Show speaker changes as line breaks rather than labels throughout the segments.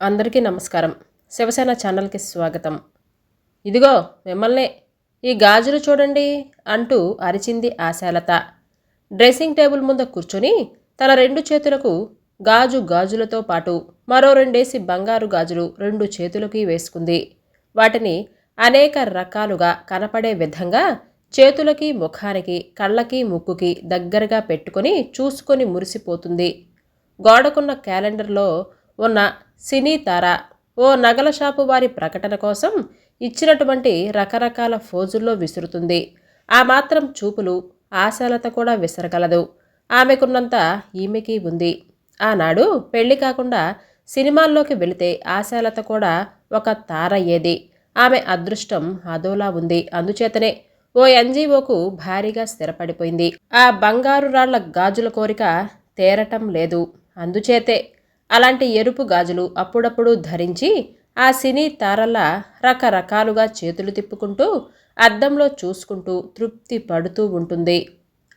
అందరికీ నమస్కారం. శివసేన ఛానల్కి స్వాగతం. ఇదిగో మిమ్మల్నే ఈ గాజులు చూడండి అంటూ అరిచింది ఆశాలత. డ్రెస్సింగ్ టేబుల్ ముందు కూర్చొని తన రెండు చేతులకు గాజు గాజులతో పాటు మరో రెండేసి బంగారు గాజులు రెండు చేతులకి వేసుకుంది. వాటిని అనేక రకాలుగా కనపడే విధంగా చేతులకి ముఖానికి కళ్ళకి ముక్కుకి దగ్గరగా పెట్టుకొని చూసుకొని మురిసిపోతుంది. గోడకున్న క్యాలెండర్లో ఉన్న సినీ తార. ఓ నగల షాపు వారి ప్రకటన కోసం ఇచ్చినటువంటి రకరకాల ఫోజుల్లో విసురుతుంది. ఆ మాత్రం చూపులు ఆశాలత కూడా విసరగలదు. ఆమెకున్నంత ఈమెకి ఉంది. ఆనాడు పెళ్ళి కాకుండా సినిమాల్లోకి వెళితే ఆశాలత కూడా ఒక తారయ్యేది ఆమె అదృష్టం అదోలా ఉంది. అందుచేతనే ఓ ఎన్జీఓకు భారీగా స్థిరపడిపోయింది. ఆ బంగారు రాళ్ళ గాజుల కోరిక తేరటం లేదు. అందుచేతే అలాంటి ఎరుపు గాజులు అప్పుడప్పుడు ధరించి ఆ సినీ తారల్లా రకరకాలుగా చేతులు తిప్పుకుంటూ అద్దంలో చూసుకుంటూ తృప్తి పడుతూ ఉంటుంది.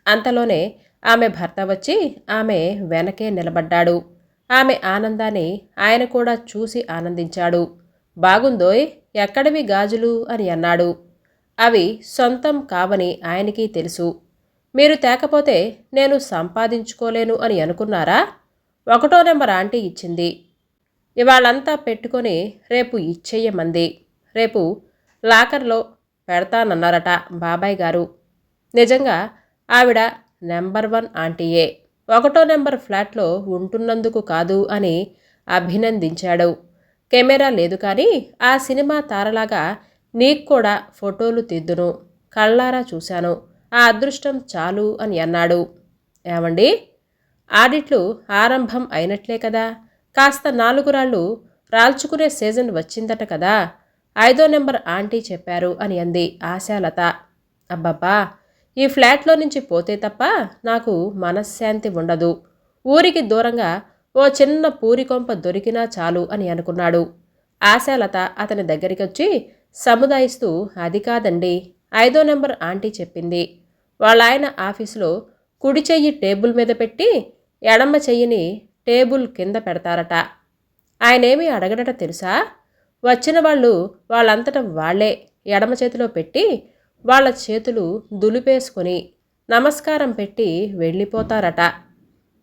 అంతలోనే ఆమె భర్త వచ్చి ఆమె వెనకే నిలబడ్డాడు. ఆమె ఆనందాన్ని ఆయన కూడా చూసి ఆనందించాడు. బాగుందోయ్ ఎక్కడివి గాజులు? అని అన్నాడు. అవి సొంతం కావని ఆయనకి తెలుసు. మీరు తేకపోతే నేను సంపాదించుకోలేను అని అనుకున్నారా? ఒకటో నెంబర్ ఆంటీ ఇచ్చింది. ఇవాళంతా పెట్టుకొని రేపు ఇచ్చేయమంది. రేపు లాకర్లో పెడతానన్నారట బాబాయ్ గారు. నిజంగా ఆవిడ నెంబర్ వన్ ఆంటీయే. ఒకటో నెంబర్ ఫ్లాట్లో ఉంటున్నందుకు కాదు అని అభినందించాడు. కెమెరా లేదు కానీ ఆ సినిమా తారలాగా నీకు కూడా ఫోటోలు తిద్దును. కళ్ళారా చూశాను. ఆ అదృష్టం చాలు అని అన్నాడు. ఏమండి? ఆడిట్లు ఆరంభం అయినట్లే కదా. కాస్త నాలుగు రాళ్ళు రాల్చుకునే సీజన్ వచ్చిందట కదా. ఐదో నెంబర్ ఆంటీ చెప్పారు అని అంది ఆశాలత. అబ్బబ్బా! ఈ ఫ్లాట్లో నుంచి పోతే తప్ప నాకు మనశ్శాంతి ఉండదు. ఊరికి దూరంగా ఓ చిన్న పూరికొంప దొరికినా చాలు అని అనుకున్నాడు. ఆశాలత అతని దగ్గరికి వచ్చి సముదాయిస్తూ అది కాదండి ఐదో నెంబర్ ఆంటీ చెప్పింది. వాళ్ళ ఆయన ఆఫీసులో కుడి చెయ్యి టేబుల్ మీద పెట్టి ఎడమ చెయ్యిని టేబుల్ కింద పెడతారట. ఆయనేమీ అడగడట తెలుసా? వచ్చిన వాళ్ళు వాళ్ళంతట వాళ్ళే ఎడమ చేతిలో పెట్టి వాళ్ళ చేతులు దులిపేసుకొని నమస్కారం పెట్టి వెళ్ళిపోతారట.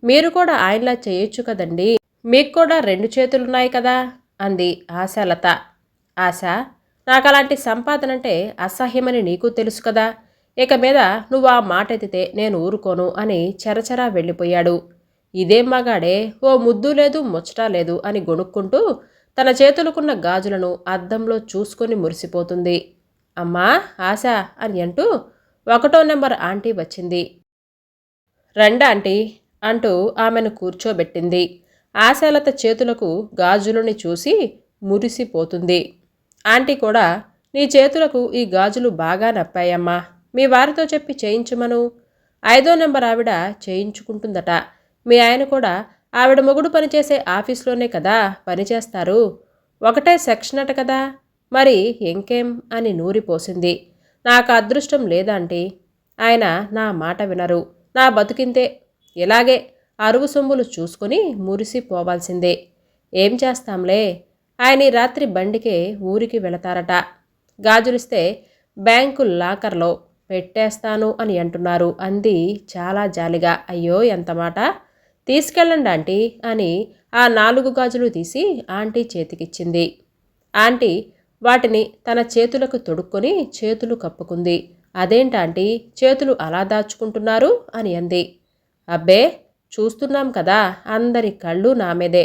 మీరు కూడా ఆయనలా చేయొచ్చు కదండి. మీకు కూడా రెండు చేతులున్నాయి కదా? అంది ఆశాలత. ఆశ నాకు అలాంటి సంపాదన అంటే అసహ్యమని నీకు తెలుసు కదా? ఇక మీద నువ్వు ఆ మాట ఎత్తితే నేను ఊరుకోను అని చెరచరా వెళ్ళిపోయాడు. ఇదేం మగాడే ఓ ముద్దు లేదు ముచ్చట లేదు అని గొణుక్కుంటూ తన చేతులకున్న గాజులను అద్దంలో చూసుకొని మురిసిపోతుంది. అమ్మా ఆశ అని అంటూ ఒకటో నెంబర్ ఆంటీ వచ్చింది. రండి ఆంటీ అంటూ ఆమెను కూర్చోబెట్టింది. ఆశాలత చేతులకు గాజులని చూసి మురిసిపోతుంది. ఆంటీ కూడా నీ చేతులకు ఈ గాజులు బాగా నప్పాయమ్మా మీ వారితో చెప్పి చేయించమను. ఐదో నెంబర్ ఆవిడ చేయించుకుంటుందట. మీ ఆయన కూడా ఆవిడ మొగుడు పనిచేసే ఆఫీస్లోనే కదా పనిచేస్తారు ఒకటే సెక్షన్ అట కదా. మరి ఇంకేం అని నూరిపోసింది. నాకు అదృష్టం లేదంటీ ఆయన నా మాట వినరు. నా బతుకింతే ఇలాగే అరువు సొమ్ములు చూసుకుని మురిసిపోవాల్సిందే. ఏం చేస్తాంలే? ఆయన రాత్రి బండికే ఊరికి వెళతారట. గాజులిస్తే బ్యాంకు లాకర్లో పెట్టేస్తాను అని అంటున్నారు. అంది చాలా జాలిగా. అయ్యో ఎంత మాట? తీసుకెళ్ళండి ఆంటీ అని ఆ నాలుగు గాజులు తీసి ఆంటీ చేతికిచ్చింది. ఆంటీ వాటిని తన చేతులకు తొడుక్కొని చేతులు కప్పుకుంది. అదేంటాంటీ చేతులు అలా దాచుకుంటున్నారు? అని అంది. అబ్బే చూస్తున్నాం కదా అందరి కళ్ళు నా మీదే.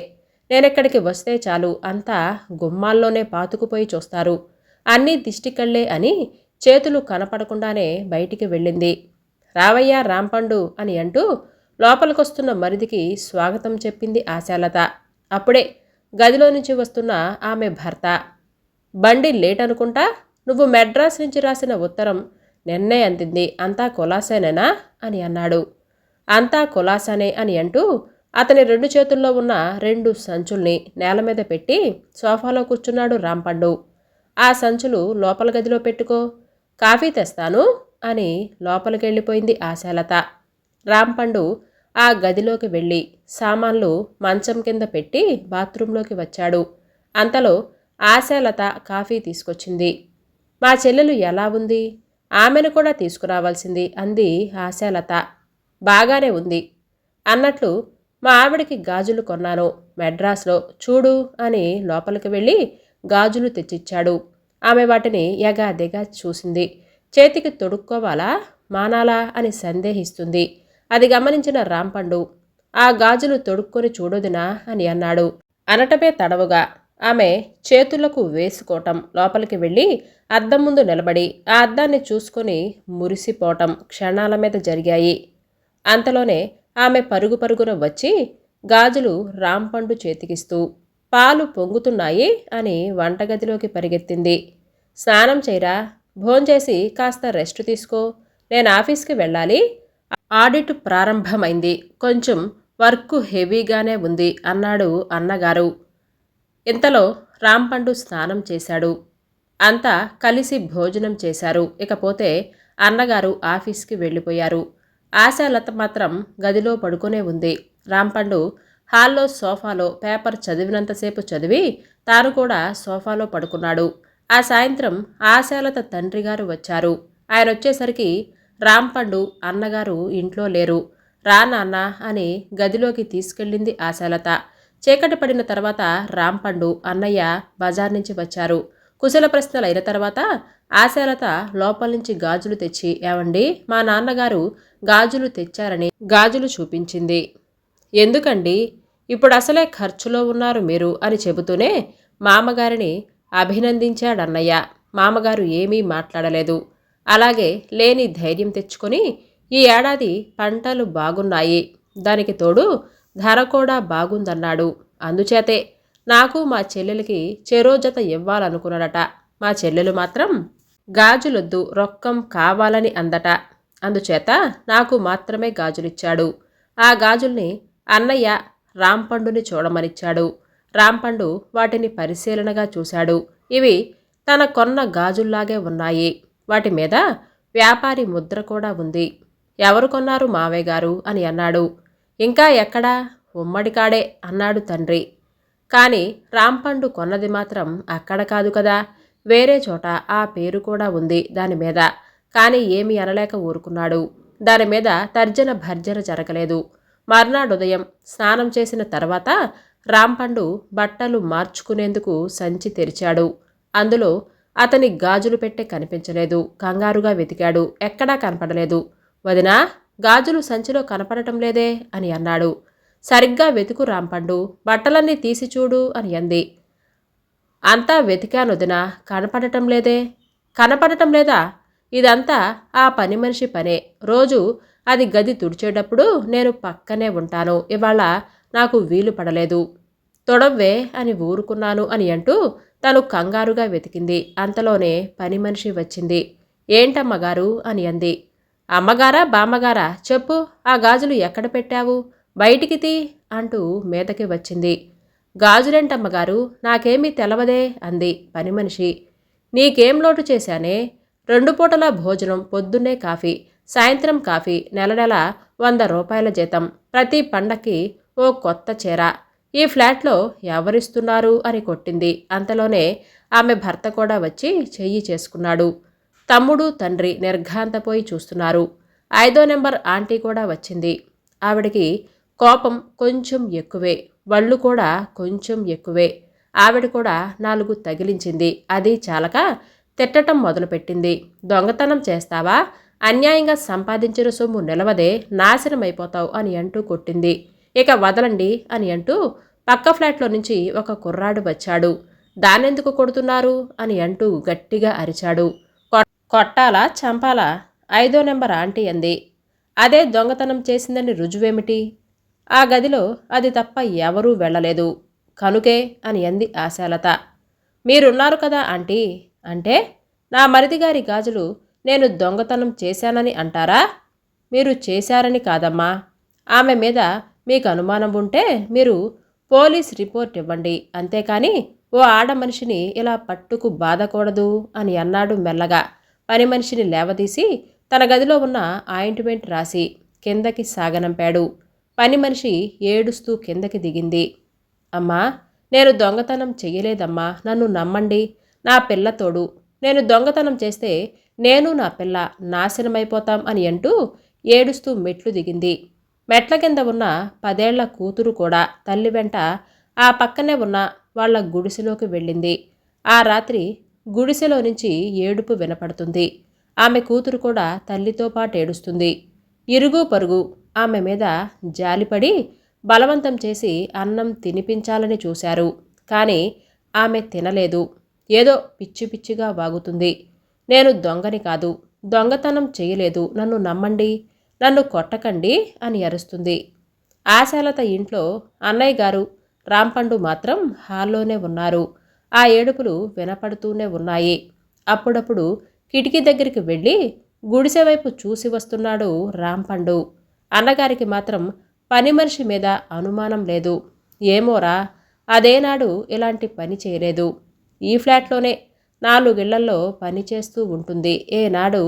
నేనెక్కడికి వస్తే చాలు అంతా గుమ్మాల్లోనే పాతుకుపోయి చూస్తారు. అన్నీ దిష్టి కళ్ళే అని చేతులు కనపడకుండానే బయటికి వెళ్ళింది. రావయ్యా రాంపండు అని అంటూ లోపలికొస్తున్న మరిదికి స్వాగతం చెప్పింది ఆశాలత. అప్పుడే గదిలో నుంచి వస్తున్న ఆమె భర్త. బండి లేట్ అనుకుంటా? నువ్వు మెడ్రాస్ నుంచి రాసిన ఉత్తరం నిన్నే అందింది. అంతా కులాసేనేనా? అని అన్నాడు. అంతా కులాసానే అని అంటూ అతని రెండు చేతుల్లో ఉన్న రెండు సంచుల్ని నేల మీద పెట్టి సోఫాలో కూర్చున్నాడు రాంపండు. ఆ సంచులు లోపల గదిలో పెట్టుకో. కాఫీ తెస్తాను అని లోపలికి వెళ్ళిపోయింది ఆశాలత. రాంపండు ఆ గదిలోకి వెళ్ళి సామాన్లు మంచం కింద పెట్టి బాత్రూంలోకి వచ్చాడు. అంతలో ఆశాలత కాఫీ తీసుకొచ్చింది. మా చెల్లెలు ఎలా ఉంది? ఆమెను కూడా తీసుకురావాల్సింది అంది ఆశాలత. బాగానే ఉంది అన్నట్లు మా ఆవిడకి గాజులు కొన్నాను. మెడ్రాస్లో చూడు అని లోపలికి వెళ్ళి గాజులు తెచ్చిచ్చాడు. ఆమె వాటిని ఎగాదిగా చూసింది. చేతికి తొడుక్కోవాలా? మానాలా? అని సందేహిస్తుంది. అది గమనించిన రాంపండు ఆ గాజులు తొడుక్కొని చూడొదినా? అని అన్నాడు. అనటమే తడవుగా ఆమె చేతులకు వేసుకోవటం లోపలికి వెళ్ళి అద్దం ముందు నిలబడి ఆ అద్దాన్ని చూసుకొని మురిసిపోవటం క్షణాల మీద జరిగాయి. అంతలోనే ఆమె పరుగు పరుగున వచ్చి గాజులు రాంపండు చేతికిస్తూ పాలు పొంగుతున్నాయి అని వంటగదిలోకి పరిగెత్తింది. స్నానం చేయరా భోంచేసి కాస్త రెస్ట్ తీసుకో నేను ఆఫీస్కి వెళ్ళాలి ఆడిట్ ప్రారంభమైంది. కొంచెం వర్క్ హెవీగానే ఉంది అన్నాడు అన్నగారు. ఇంతలో రాంపండు స్నానం చేశాడు. అంతా కలిసి భోజనం చేశారు. ఇకపోతే అన్నగారు ఆఫీస్కి వెళ్ళిపోయారు. ఆశాలత మాత్రం గదిలో పడుకునే ఉంది. రాంపండు హాల్లో సోఫాలో పేపర్ చదివినంతసేపు చదివి తాను కూడా సోఫాలో పడుకున్నాడు. ఆ సాయంత్రం ఆశాలత తండ్రి గారు వచ్చారు. ఆయన వచ్చేసరికి రాంపండు అన్నగారు ఇంట్లో లేరు. రా నాన్న అని గదిలోకి తీసుకెళ్ళింది ఆశాలత. చీకటి పడిన తర్వాత రాంపండు అన్నయ్య బజార్ నుంచి వచ్చారు. కుశల ప్రశ్నలు అయిన తర్వాత ఆశాలత లోపల నుంచి గాజులు తెచ్చి ఏమండి మా నాన్నగారు గాజులు తెచ్చారని గాజులు చూపించింది. ఎందుకండి? ఇప్పుడు అసలే ఖర్చులో ఉన్నారు మీరు అని చెబుతూనే మామగారిని అభినందించాడన్నయ్య. మామగారు ఏమీ మాట్లాడలేదు. అలాగే లేని ధైర్యం తెచ్చుకొని ఈ ఏడాది పంటలు బాగున్నాయి. దానికి తోడు ధర కూడా బాగుందన్నాడు. అందుచేతే నాకు మా చెల్లెలకి చెరో జత ఇవ్వాలనుకున్నాడట. మా చెల్లెలు మాత్రం గాజులొద్దు రొక్కం కావాలని అందట. అందుచేత నాకు మాత్రమే గాజులిచ్చాడు. ఆ గాజుల్ని అన్నయ్య రాంపండుని చూడమనిచ్చాడు. రాంపండు వాటిని పరిశీలనగా చూశాడు. ఇవి తన కొన్న గాజుల్లాగే ఉన్నాయి. వాటి మీద వ్యాపారి ముద్ర కూడా ఉంది. ఎవరు కొన్నారు మావయ్య గారు? అని అన్నాడు. ఇంకా ఎక్కడా? ఉమ్మడికాడే అన్నాడు తండ్రి. కానీ రాంపండు కొన్నది మాత్రం అక్కడ కాదు కదా. వేరే చోట ఆ పేరు కూడా ఉంది దాని మీద. కానీ ఏమీ అనలేక ఊరుకున్నాడు. దాని మీద తర్జన భర్జన జరగలేదు. మర్నాడు ఉదయం స్నానం చేసిన తర్వాత రాంపండు బట్టలు మార్చుకునేందుకు సంచి తెరిచాడు. అందులో అతని గాజులు పెట్టే కనిపించలేదు. కంగారుగా వెతికాడు. ఎక్కడా కనపడలేదు. వదినా గాజులు సంచిలో కనపడటం లేదే అని అన్నాడు. సరిగ్గా వెతుకు రాంపండు. బట్టలన్నీ తీసి చూడు అని అంది. అంతా వెతికానొదినా కనపడటం లేదే. కనపడటం లేదా? ఇదంతా ఆ పని మనిషి పనే. రోజు అది గది తుడిచేటప్పుడు నేను పక్కనే ఉంటాను. ఇవాళ నాకు వీలు పడలేదు. తొడవ్వే అని ఊరుకున్నాను అని అంటూ తను కంగారుగా వెతికింది. అంతలోనే పని మనిషి వచ్చింది. ఏంటమ్మగారు? అని అంది. అమ్మగారా బామ్మగారా చెప్పు ఆ గాజులు ఎక్కడ పెట్టావు? బయటికి తీ అంటూ మీదకి వచ్చింది. గాజులేంటమ్మగారు? నాకేమీ తెలవదే అంది పని మనిషి. నీకేం లోటు చేశానే? రెండు పూటల భోజనం పొద్దున్నే కాఫీ సాయంత్రం కాఫీ నెల నెల వంద రూపాయల జీతం ప్రతి పండక్కి ఓ కొత్త చీర. ఈ ఫ్లాట్లో ఎవరిస్తున్నారు అని కొట్టింది. అంతలోనే ఆమె భర్త కూడా వచ్చి చెయ్యి చేసుకున్నాడు. తమ్ముడు తండ్రి నిర్ఘాంతపోయి చూస్తున్నారు. ఐదో నెంబర్ ఆంటీ కూడా వచ్చింది. ఆవిడకి కోపం కొంచెం ఎక్కువే వళ్ళు కూడా కొంచెం ఎక్కువే. ఆవిడ కూడా నాలుగు తగిలించింది. అది చాలక తిట్టటం మొదలుపెట్టింది. దొంగతనం చేస్తావా? అన్యాయంగా సంపాదించిన సొమ్ము నిలవదే నాశనమైపోతావు అని అంటూ కొట్టింది. ఇక వదలండి అని అంటూ పక్క ఫ్లాట్లో నుంచి ఒక కుర్రాడు వచ్చాడు. దానెందుకు కొడుతున్నారు? అని అంటూ గట్టిగా అరిచాడు. కొట్టాలా చంపాలా? ఐదో నెంబర్ ఆంటీ అంది. అదే దొంగతనం చేసిందని రుజువేమిటి? ఆ గదిలో అది తప్ప ఎవరూ వెళ్ళలేదు. కనుకే అని అంది ఆశాలత. మీరున్నారు కదా ఆంటీ? అంటే నా మరిదిగారి గాజులు నేను దొంగతనం చేశానని అంటారా? మీరు చేశారని కాదమ్మా. ఆమె మీద మీకు అనుమానం ఉంటే మీరు పోలీస్ రిపోర్ట్ ఇవ్వండి. అంతేకాని ఓ ఆడ మనిషిని ఇలా పట్టుకు బాధకూడదు అని అన్నాడు మెల్లగా. పని మనిషిని లేవదీసి తన గదిలో ఉన్న ఆయింట్మెంట్ రాసి కిందకి సాగనంపాడు. పని మనిషి ఏడుస్తూ కిందకి దిగింది. అమ్మా నేను దొంగతనం చెయ్యలేదమ్మా నన్ను నమ్మండి. నా పిల్లతోడు నేను దొంగతనం చేస్తే నేను నా పిల్ల నాశనమైపోతాం అని అంటూ ఏడుస్తూ మెట్లు దిగింది. మెట్ల కింద ఉన్న పదేళ్ళ కూతురు కూడా తల్లి వెంట ఆ పక్కనే ఉన్న వాళ్ళ గుడిసెలోకి వెళ్ళింది. ఆ రాత్రి గుడిసెలో నుంచి ఏడుపు వినపడుతుంది. ఆమె కూతురు కూడా తల్లితో పాటు ఏడుస్తుంది. ఇరుగు పరుగు. ఆమె మీద జాలిపడి బలవంతం చేసి అన్నం తినిపించాలని చూశారు. కానీ ఆమె తినలేదు. ఏదో పిచ్చి పిచ్చిగా వాగుతుంది. నేను దొంగని కాదు. దొంగతనం చేయలేదు. నన్ను నమ్మండి. నన్ను కొట్టకండి అని అరుస్తుంది. ఆశాలత ఇంట్లో అన్నయ్య గారు రాంపండు మాత్రం హాల్లోనే ఉన్నారు. ఆ ఏడుపులు వినపడుతూనే ఉన్నాయి. అప్పుడప్పుడు కిటికీ దగ్గరికి వెళ్ళి గుడిసె వైపు చూసి వస్తున్నాడు రాంపండు. అన్నగారికి మాత్రం పని మనిషి మీద అనుమానం లేదు. ఏమోరా అదేనాడు ఇలాంటి పని చేయలేదు. ఈ ఫ్లాట్లోనే నాలుగిళ్ళలో పని చేస్తూ ఉంటుంది. ఏనాడు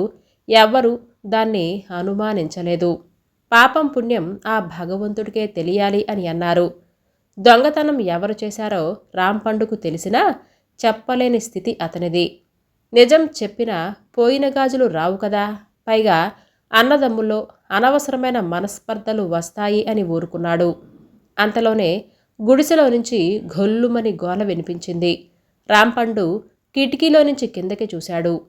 ఎవ్వరు దాన్ని అనుమానించలేదు. పాపం పుణ్యం ఆ భగవంతుడికే తెలియాలి అని అన్నారు. దొంగతనం ఎవరు చేశారో రాంపండుకు తెలిసినా చెప్పలేని స్థితి అతనిది. నిజం చెప్పినా పోయిన గాజులు రావు కదా. పైగా అన్నదమ్ముల్లో అనవసరమైన మనస్పర్ధలు వస్తాయి అని ఊరుకున్నాడు. అంతలోనే గుడిసెలో నుంచి గొల్లుమని గోల వినిపించింది. రాంపండు కిటికీలో నుంచి కిందకి చూశాడు.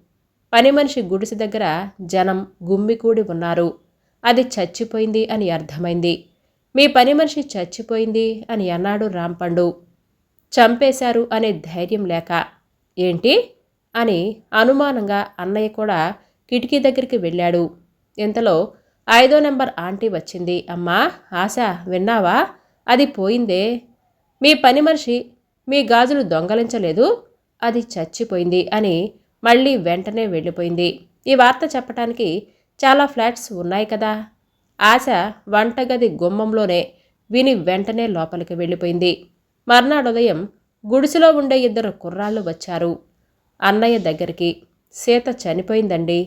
పని మనిషి గుడిసె దగ్గర జనం గుమ్మికూడి ఉన్నారు. అది చచ్చిపోయింది అని అర్థమైంది. మీ పని మనిషి చచ్చిపోయింది అని అన్నాడు రాంపండు. చంపేశారు అనే ధైర్యం లేక. ఏంటి? అని అనుమానంగా అన్నయ్య కూడా కిటికీ దగ్గరికి వెళ్ళాడు. ఇంతలో ఐదో నెంబర్ ఆంటీ వచ్చింది. అమ్మా ఆశ విన్నావా? అది పోయిందే. మీ పని మనిషి మీ గాజులు దొంగలించలేదు. అది చచ్చిపోయింది అని మళ్ళీ వెంటనే వెళ్ళిపోయింది. ఈ వార్త చెప్పటానికి చాలా ఫ్లాట్స్ ఉన్నాయి కదా. ఆశ వంటగది గుమ్మంలోనే విని వెంటనే లోపలికి వెళ్ళిపోయింది. మర్నాడు ఉదయం గుడిసెలో ఉండే ఇద్దరు కుర్రాళ్ళు వచ్చారు. అన్నయ్య దగ్గరికి సీత చనిపోయిందండి.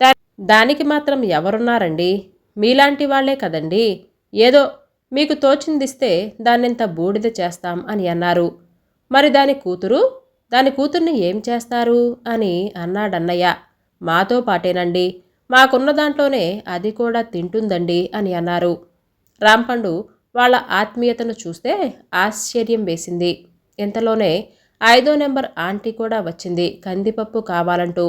దా దానికి మాత్రం ఎవరున్నారండి? మీలాంటి వాళ్ళే కదండి. ఏదో మీకు తోచిందిస్తే దాన్నింత బూడిద చేస్తాం అని అన్నారు. మరి దాని కూతురు? దాని కూతుర్ని ఏం చేస్తారు? అని అన్నాడన్నయ్య. మాతో పాటేనండి. మాకున్న దాంట్లోనే అది కూడా తింటుందండి అని అన్నారు. రాంపండు వాళ్ళ ఆత్మీయతను చూస్తే ఆశ్చర్యం వేసింది. ఇంతలోనే ఐదో నెంబర్ ఆంటీ కూడా వచ్చింది కందిపప్పు కావాలంటూ.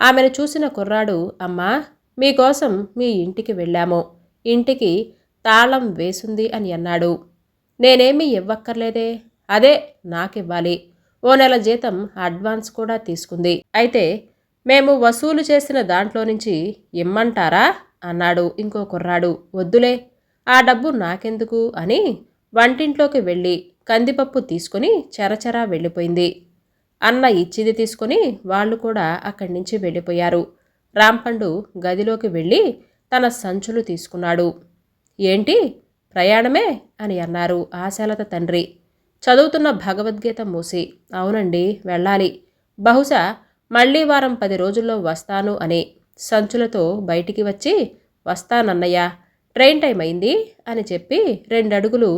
ఆమెను చూసిన కుర్రాడు అమ్మా మీకోసం మీ ఇంటికి వెళ్ళాము. ఇంటికి తాళం వేసుంది అని అన్నాడు. నేనేమీ ఇవ్వక్కర్లేదే. అదే నాకివ్వాలి. ఓ నెల జీతం అడ్వాన్స్ కూడా తీసుకుంది. అయితే మేము వసూలు చేసిన దాంట్లో నుంచి ఇమ్మంటారా? అన్నాడు ఇంకో కుర్రాడు. వద్దులే ఆ డబ్బు నాకెందుకు? అని వంటింట్లోకి వెళ్ళి కందిపప్పు తీసుకుని చెరచెరా వెళ్ళిపోయింది. అన్న ఇచ్చిది తీసుకుని వాళ్ళు కూడా అక్కడి నుంచి వెళ్ళిపోయారు. రాంపండు గదిలోకి వెళ్ళి తన సంచులు తీసుకున్నాడు. ఏంటి? ప్రయాణమే? అని అన్నారు ఆశాలత తండ్రి. చదువుతున్న భగవద్గీత మూసి. అవునండి వెళ్ళాలి. బహుశా మళ్ళీ వారం పది రోజుల్లో వస్తాను అని సంచులతో బయటికి వచ్చి వస్తానన్నయ్య ట్రైన్ టైం అయింది అని చెప్పి రెండడుగులు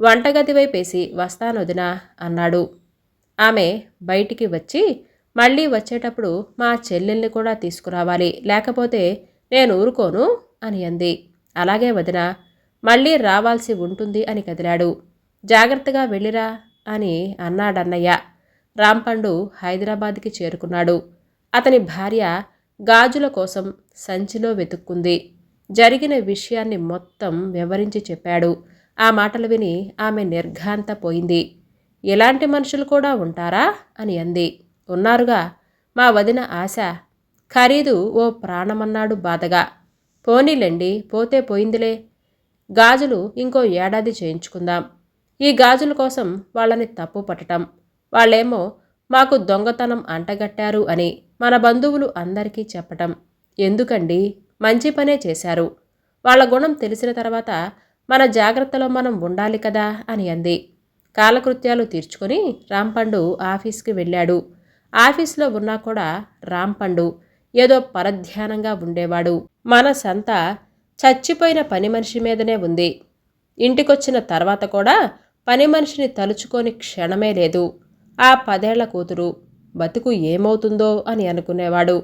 వంటగది వైపేసి వస్తానొదినా అన్నాడు. ఆమె బయటికి వచ్చి మళ్ళీ వచ్చేటప్పుడు మా చెల్లెల్ని కూడా తీసుకురావాలి లేకపోతే నేను ఊరుకోను అని అంది. అలాగే వదిన మళ్ళీ రావాల్సి ఉంటుంది అని కదిలాడు. జాగ్రత్తగా వెళ్ళిరా అని అన్నాడన్నయ్య. రాంపండు హైదరాబాద్కి చేరుకున్నాడు. అతని భార్య గాజుల కోసం సంచిలో వెతుక్కుంది. జరిగిన విషయాన్ని మొత్తం వివరించి చెప్పాడు. ఆ మాటలు విని ఆమె నిర్ఘాంతపోయింది ఎలాంటి మనుషులు కూడా ఉంటారా? అని అంది. ఉన్నారుగా. మా వదిన ఆశ. ఖరీదు ఓ ప్రాణమన్నాడు బాధగా. పోనీలండి పోతే పోయిందిలే. గాజులు ఇంకో ఏడాది చేయించుకుందాం. ఈ గాజుల కోసం వాళ్ళని తప్పు పట్టటం. వాళ్ళేమో మాకు దొంగతనం అంటగట్టారు అని మన బంధువులు అందరికీ చెప్పటం. ఎందుకండి? మంచి పనే చేశారు. వాళ్ళ గుణం తెలిసిన తర్వాత మన జాగ్రత్తలో మనం ఉండాలి కదా అని అంది. కాలకృత్యాలు తీర్చుకొని రాంపండు ఆఫీస్కి వెళ్ళాడు. ఆఫీస్లో ఉన్నా కూడా రాంపండు ఏదో పరధ్యానంగా ఉండేవాడు. మనసంతా చచ్చిపోయిన పని మనిషి మీదనే ఉంది. ఇంటికొచ్చిన తర్వాత కూడా పని మనిషిని తలుచుకొని క్షణమే లేదు. ఆ పదేళ్ళ కూతురు బతుకు ఏమవుతుందో అని అనుకునేవాడు.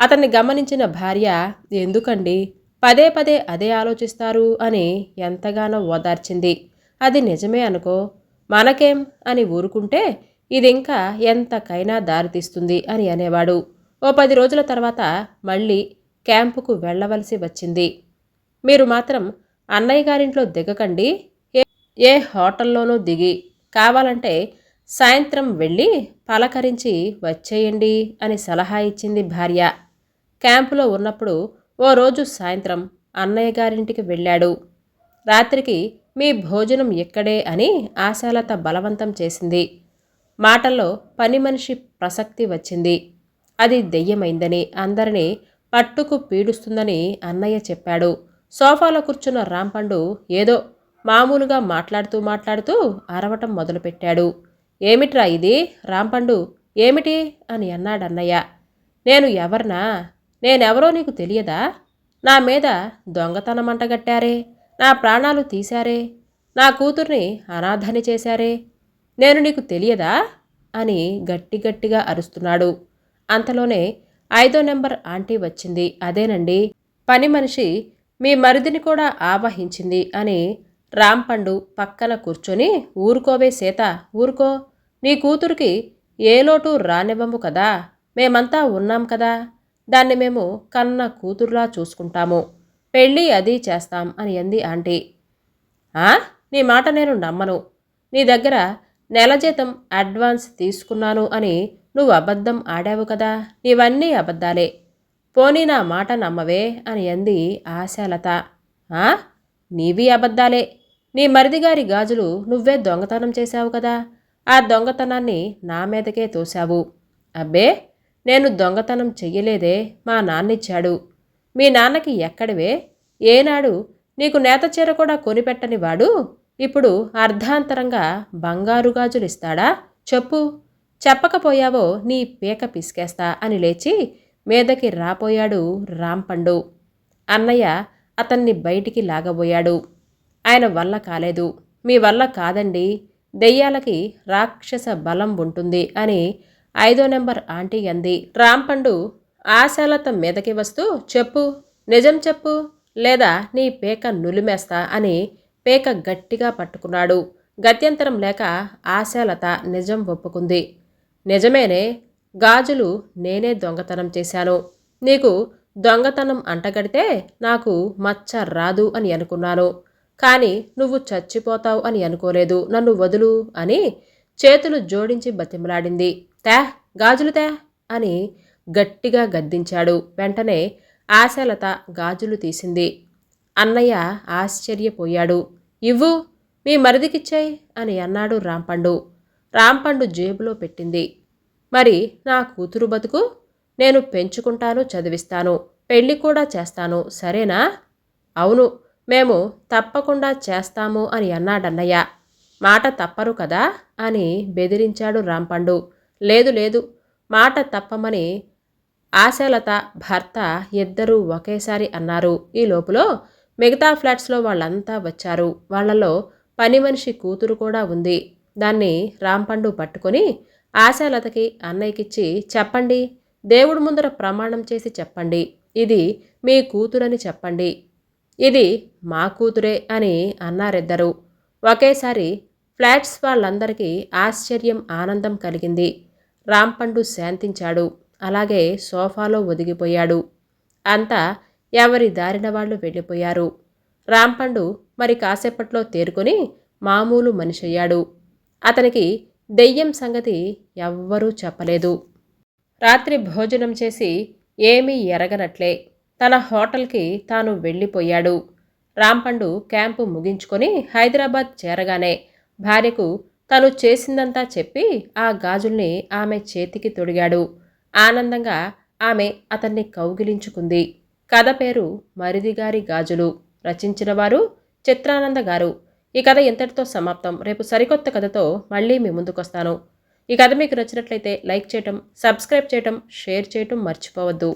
అతన్ని గమనించిన భార్య ఎందుకండి? పదే పదే అదే ఆలోచిస్తారు అని ఎంతగానో ఓదార్చింది. అది నిజమే అనుకో. మనకేం అని ఊరుకుంటే ఇదింకా ఎంతకైనా దారితీస్తుంది అని అనేవాడు. ఓ పది రోజుల తర్వాత మళ్ళీ క్యాంపుకు వెళ్ళవలసి వచ్చింది. మీరు మాత్రం అన్నయ్య గారింట్లో దిగకండి. ఏ హోటల్లోనూ దిగి కావాలంటే సాయంత్రం వెళ్ళి పలకరించి వచ్చేయండి అని సలహా ఇచ్చింది భార్య. క్యాంపులో ఉన్నప్పుడు ఓ రోజు సాయంత్రం అన్నయ్య గారింటికి వెళ్ళాడు. రాత్రికి మీ భోజనం ఎక్కడే అని ఆశాలత బలవంతం చేసింది. మాటల్లో పని మనిషి ప్రసక్తి వచ్చింది. అది దెయ్యమైందని అందరినీ పట్టుకు పీడుస్తుందని అన్నయ్య చెప్పాడు. సోఫాలో కూర్చున్న రాంపండు ఏదో మామూలుగా మాట్లాడుతూ మాట్లాడుతూ అరవటం మొదలుపెట్టాడు. ఏమిట్రా ఇది? రాంపండు. ఏమిటి? అని అన్నాడు అన్నయ్య నేను ఎవర్నా? నేనెవరో నీకు తెలియదా? నా మీద దొంగతనం అంటగట్టారే. నా ప్రాణాలు తీశారే. నా కూతుర్ని అనాథని చేశారే. నేను నీకు తెలియదా? అని గట్టి గట్టిగా అరుస్తున్నాడు. అంతలోనే ఐదో నెంబర్ ఆంటీ వచ్చింది. అదేనండి? పని మనిషి మీ మరిదిని కూడా ఆవహించింది అని రాంపండు పక్కన కూర్చొని ఊరుకోవే సీత ఊరుకో. నీ కూతురికి ఏ లోటు రానివ్వము కదా. మేమంతా ఉన్నాం కదా. దాన్ని మేము కన్న కూతురులా చూసుకుంటాము. పెళ్ళి అది చేస్తాం అని అంది ఆంటీ. ఆ? నీ మాట నేను నమ్మను. నీ దగ్గర నెల జీతం అడ్వాన్స్ తీసుకున్నాను అని నువ్వు అబద్ధం ఆడావు కదా. నీవన్నీ అబద్ధాలే. పోనీ నా మాట నమ్మవే అని అంది ఆశాలత. ఆ? నీవి అబద్ధాలే. నీ మరిదిగారి గాజులు నువ్వే దొంగతనం చేశావు కదా. ఆ దొంగతనాన్ని నా మీదకే తోశావు. అబ్బే నేను దొంగతనం చెయ్యలేదే మా నాన్నిచ్చాడు. మీ నాన్నకి ఎక్కడివే? ఏనాడు నీకు నేత చీర కూడా కొనిపెట్టని వాడు? ఇప్పుడు అర్ధాంతరంగా బంగారు గాజులు ఇస్తాడా చెప్పు. చెప్పకపోయావో నీ పీక పిసికేస్తా అని లేచి మీదకి రాపోయాడు రాంపండు. అన్నయ్య అతన్ని బయటికి లాగబోయాడు. ఆయన వల్ల కాలేదు. మీ వల్ల కాదండి. దెయ్యాలకి రాక్షస బలం ఉంటుంది అని ఐదో నెంబర్ ఆంటీ అంది. రాంపండు ఆశాలత మీదకి వస్తూ చెప్పు నిజం చెప్పు లేదా నీ పేక నులిమేస్తా అని పేక గట్టిగా పట్టుకున్నాడు. గత్యంతరం లేక ఆశాలత నిజం ఒప్పుకుంది. నిజమేనే గాజులు నేనే దొంగతనం చేశాను. నీకు దొంగతనం అంటగడితే నాకు మచ్చ రాదు అని అనుకున్నాను. కానీ నువ్వు చచ్చిపోతావు అని అనుకోలేదు. నన్ను వదులు అని చేతులు జోడించి బతిమలాడింది. తే గాజులు తే అని గట్టిగా గద్దించాడు. వెంటనే ఆశలత గాజులు తీసింది. అన్నయ్య ఆశ్చర్యపోయాడు. ఇవ్వు మీ మరిదికిచ్చాయి అని అన్నాడు రాంపండు. రాంపండు జేబులో పెట్టింది. మరి నా కూతురు బతుకు? నేను పెంచుకుంటాను చదివిస్తాను. పెళ్ళి కూడా చేస్తాను. సరేనా? అవును మేము తప్పకుండా చేస్తాము అని అన్నాడన్నయ్య. మాట తప్పరు కదా? అని బెదిరించాడు రాంపండు. లేదు లేదు. మాట తప్పమని ఆశాలత భర్త ఇద్దరూ ఒకేసారి అన్నారు. ఈ లోపల మిగతా ఫ్లాట్స్లో వాళ్ళంతా వచ్చారు. వాళ్ళలో పని మనిషి కూతురు కూడా ఉంది. దాన్ని రాంపండు పట్టుకొని ఆశాలతకి అన్నయ్యకిచ్చి చెప్పండి. దేవుడి ముందర ప్రమాణం చేసి చెప్పండి. ఇది మీ కూతురని చెప్పండి. ఇది మా కూతురే అని అన్నారిద్దరూ. ఒకేసారి ఫ్లాట్స్ వాళ్ళందరికీ ఆశ్చర్యం ఆనందం కలిగింది. రాంపండు శాంతించాడు. అలాగే సోఫాలో ఒదిగిపోయాడు. అంతా ఎవరి దారిన వాళ్ళు వెళ్ళిపోయారు. రాంపండు మరి కాసేపట్లో తేరుకొని మామూలు మనిషయ్యాడు. అతనికి దెయ్యం సంగతి ఎవ్వరూ చెప్పలేదు. రాత్రి భోజనం చేసి ఏమీ ఎరగనట్లే. తన హోటల్కి తాను వెళ్ళిపోయాడు. రాంపండు క్యాంపు ముగించుకొని హైదరాబాద్ చేరగానే భార్యకు తను చేసిందంతా చెప్పి ఆ గాజుల్ని ఆమె చేతికి తొడిగాడు. ఆనందంగా ఆమె అతన్ని కౌగిలించుకుంది. కథ పేరు మరిదిగారి గాజులు. రచించిన వారు చిత్రానంద గారు. ఈ కథ ఎంతటితో సమాప్తం. రేపు సరికొత్త కథతో మళ్ళీ మీ ముందుకొస్తాను. ఈ కథ మీకు నచ్చినట్లయితే లైక్ చేయటం సబ్స్క్రైబ్ చేయటం షేర్ చేయటం మర్చిపోవద్దు.